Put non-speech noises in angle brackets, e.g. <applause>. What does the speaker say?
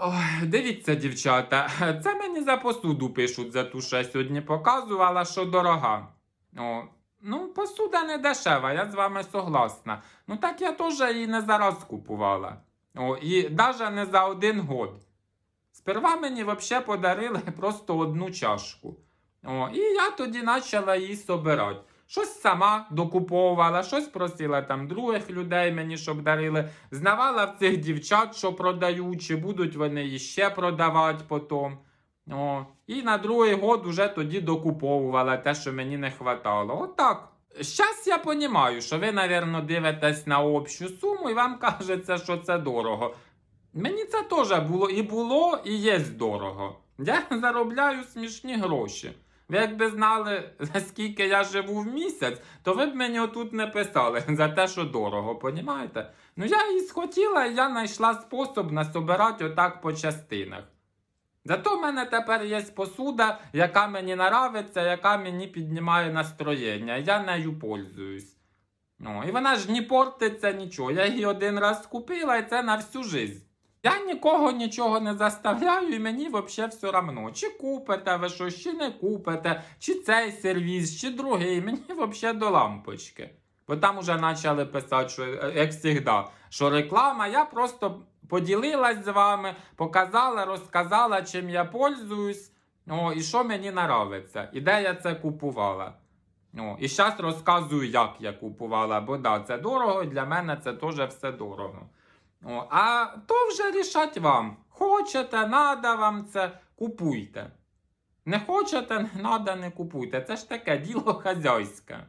Ой, дивіться, дівчата, <laughs> це мені за посуду пишуть за ту, що я сьогодні показувала, що дорога. О, ну, посуда не дешева, я з вами согласна. Ну так я теж її не зараз купувала. О, і навіть не за один год. Сперва мені взагалі подарили <laughs> просто одну чашку. О, і я тоді почала її собирати. Щось сама докуповувала, щось просила там других людей мені, щоб дарили. Знавала в цих дівчат, що продають, чи будуть вони її ще продавати потім. О, і на другий год уже тоді докуповувала те, що мені не хватало. Отак. Щас я розумію, що ви, напевно, дивитесь на общу суму і вам <laughs> кажеться, що це дорого. Мені це теж було і було, і є дорого. Я <laughs> заробляю смішні гроші. Ви якби знали, за <laughs> скільки я живу в місяць, то ви б мені отут не писали <laughs> за те, що дорого, понімаєте? Ну я і схотіла, і я знайшла спосіб насобирати отак по частинах. Зато в мене тепер є посуда, яка мені нравиться, яка мені піднімає настроєння. Я нею пользуюсь. Ну, і вона ж не портиться нічого. Я її один раз купила, і це на всю жизнь. Я нікого нічого не заставляю, і мені взагалі все одно. Чи купите ви щось, чи не купите, чи цей сервіс, чи другий. Мені взагалі до лампочки. Бо там уже почали писати, що, е, як завжди, що реклама, я просто поділилась з вами, показала, розказала, чим я пользуюсь, о, і що мені нравиться, і де я це купувала. О, і зараз розказую, як я купувала, бо да, це дорого, і для мене це теж все дорого. О, а то вже рішать вам. Хочете, надо вам це, купуйте. Не хочете, не <laughs> надо, не купуйте. Це ж таке діло <laughs> хазяйське.